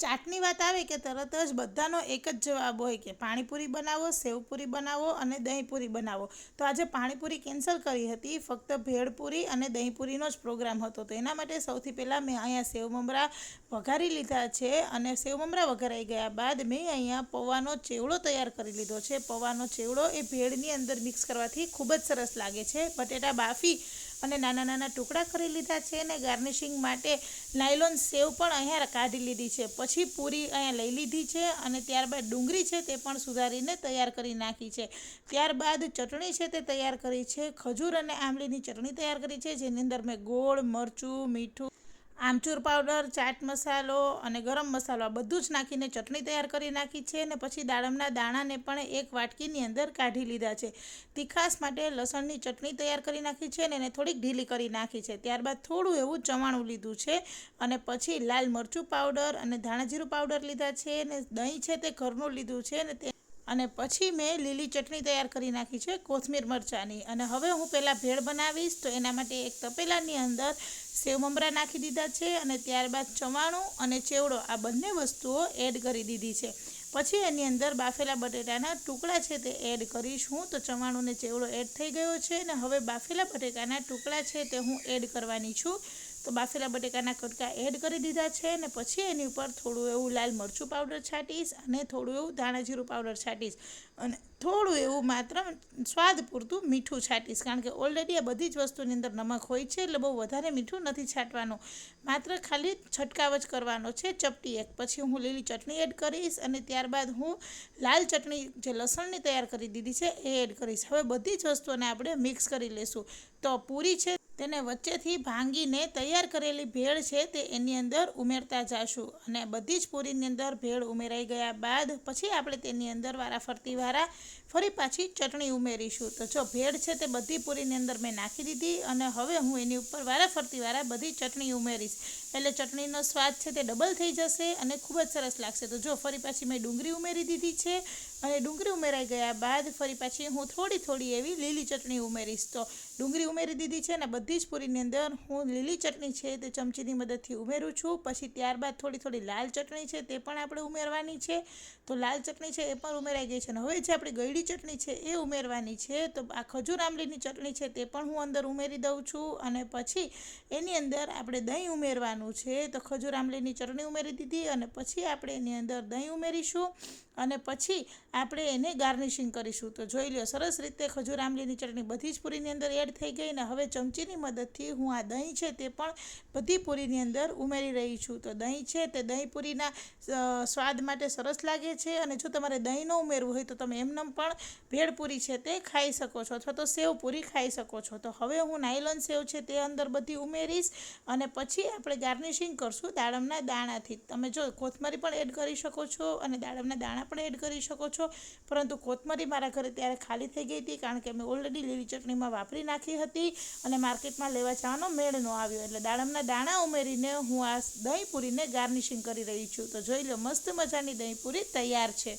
ચાટની વાત આવે કે તરત જ બધાનો એક જ જવાબ હોય કે પાણીપુરી બનાવો, સેવપુરી બનાવો અને દહીંપુરી બનાવો. તો આજે પાણીપુરી કેન્સલ કરી હતી. ફક્ત ભેળપુરી અને દહીંપુરીનો જ પ્રોગ્રામ હતો. તો એના માટે સૌથી પહેલાં મેં અહીંયા સેવ મમરા વઘારી લીધા છે અને સેવ મમરા વઘારાઈ ગયા બાદ મેં અહીંયા પૌવાનો ચેવડો તૈયાર કરી લીધો છે. પૌવાનો ચેવડો એ ભેળની અંદર મિક્સ કરવાથી ખૂબ જ સરસ લાગે છે. બટેટા બાફી અને નાના નાના ટુકડા કરી લીધા છે અને ગાર્નિશિંગ માટે નાયલોન સેવ પણ અહીંયા કાઢી લીધી છે. પછી પૂરી અહીંયા લઈ લીધી છે અને ત્યારબાદ ડુંગળી છે તે પણ સુધારીને તૈયાર કરી નાખી છે. ત્યારબાદ ચટણી છે તે તૈયાર કરી છે. ખજૂર અને આંબલીની ચટણી તૈયાર કરી છે, જેની અંદર મેં ગોળ, મરચું, મીઠું આમચૂર પાવડર, ચાટ મસાલો અને ગરમ મસાલો આ બધું જ નાખીને ચટણી તૈયાર કરી નાખી છે અને પછી દાડમના દાણાને પણ એક વાટકીની અંદર કાઢી લીધા છે. તીખાસ માટે લસણની ચટણી તૈયાર કરી નાખી છે અને એને થોડીક ઢીલી કરી નાખી છે. ત્યારબાદ થોડું એવું ચવાણું લીધું છે અને પછી લાલ મરચું પાવડર અને ધાણાજીરું પાવડર લીધા છે અને દહીં છે તે ઘરનું લીધું છે અને તે અને પછી મેં લીલી ચટણી તૈયાર કરી નાખી છે, કોથમીર મરચાંની. અને હવે હું પહેલાં ભેળ બનાવીશ, તો એના માટે એક તપેલાની અંદર સેવ મમરા નાખી દીધા છે અને ત્યારબાદ ચવાણું અને ચેવડો આ બંને વસ્તુઓ એડ કરી દીધી છે. પછી એની અંદર બાફેલા બટેટાના ટુકડા છે તે એડ કરીશ હું, તો ચવાણું ને ચેવડો એડ થઈ ગયો છે અને હવે બાફેલા બટેકાના ટુકડા છે તે હું એડ કરવાની છું. તો બાફેલા બટેકાના કટકા એડ કરી દીધા છે અને પછી એની ઉપર થોડું એવું લાલ મરચું પાવડર છાંટીશ અને થોડું એવું ધાણા જીરું પાવડર છાંટીશ. અને થોડું એવું માત્ર સ્વાદ પૂરતું મીઠું છાંટીશ, કારણ કે ઓલરેડી આ બધી જ વસ્તુની અંદર નમક હોય છે એટલે બહુ વધારે મીઠું નથી છાંટવાનું. માત્ર ખાલી છંટકાવ જ કરવાનો છે ચપટી એક. પછી હું લીલી ચટણી એડ કરીશ અને ત્યારબાદ હું લાલ ચટણી જે લસણની તૈયાર કરી દીધી છે એ એડ કરીશ. હવે બધી જ વસ્તુઓને આપણે મિક્સ કરી લેશું. તો પૂરી છે તેને વચ્ચેથી ભાંગીને તૈયાર કરેલી ભેળ છે તે એની અંદર ઉમેરતા જાશું અને બધી જ પૂરીની અંદર ભેળ ઉમેરાઈ ગયા બાદ પછી આપણે તેની અંદર વારાફરતી વારા ફરી પાછી ચટણી ઉમેરીશું. તો જો ભેળ છે તે બધી પૂરીની અંદર મેં નાખી દીધી અને હવે હું એની ઉપર વારાફરતી વારા બધી ચટણી ઉમેરીશ. એટલે ચટણીનો સ્વાદ છે તે ડબલ થઈ જશે અને ખૂબ જ સરસ લાગશે. તો જો ફરી પાછી મેં ડુંગળી ઉમેરી દીધી છે અને ડુંગળી ઉમેરાઈ ગયા બાદ ફરી પાછી હું થોડી થોડી એવી લીલી ચટણી ઉમેરીશ. તો ડુંગળી ઉમેરી દીધી છે અને બધી જ પૂરીની અંદર હું લીલી ચટણી છે તે ચમચીની મદદથી ઉમેરું છું. પછી ત્યારબાદ થોડી થોડી લાલ ચટણી છે તે પણ આપણે ઉમેરવાની છે. તો લાલ ચટણી છે એ પણ ઉમેરાઈ ગઈ છે અને હવે જે આપણી ગળી ચટણી છે એ ઉમેરવાની છે. તો આ ખજૂર આંબલીની ચટણી છે તે પણ હું અંદર ઉમેરી દઉં છું અને પછી એની અંદર આપણે દહીં ઉમેરવાનું છે. તો ખજૂર આંબલીની ચટણી ઉમેરી દીધી અને પછી આપણે એની અંદર દહીં ઉમેરીશું અને પછી આપણે એને ગાર્નિશિંગ કરીશું. તો જોઈ લો સરસ રીતે ખજૂર આંબલીની ચટણી બધી જ પૂરીની અંદર એડ થઈ ગઈ ને હવે ચમચીની મદદથી હું આ દહીં છે તે પણ બધી પૂરીની અંદર ઉમેરી રહી છું. તો દહીં છે તે દહીં પૂરીના સ્વાદ માટે સરસ લાગે છે અને જો તમારે દહીં ન ઉમેરવું હોય તો તમે એમનેમ પણ ભેળપૂરી છે તે ખાઈ શકો છો અથવા તો સેવ પૂરી ખાઈ શકો છો. તો હવે હું નાયલોન સેવ છે તે અંદર બધી ઉમેરીશ અને પછી આપણે ગાર્નિશિંગ કરશું દાડમના દાણાથી. તમે જો કોથમરી પણ એડ કરી શકો છો અને દાડમના દાણા પણ એડ કરી શકો છો. પરંતુ કોથમરી મારા ઘરે ત્યારે ખાલી થઈ ગઈ હતી કારણ કે મેં ઓલરેડી લીલી ચટણીમાં વાપરી નાખી હતી અને માર્કેટમાં લેવા જવાનો મેળ ન આવ્યો. એટલે દાડમના દાણા ઉમેરીને હું આ દહીં પૂરીને ગાર્નિશિંગ કરી રહી છું. તો જોઈ લો, મસ્ત મજાની દહીં પૂરી તૈયાર છે.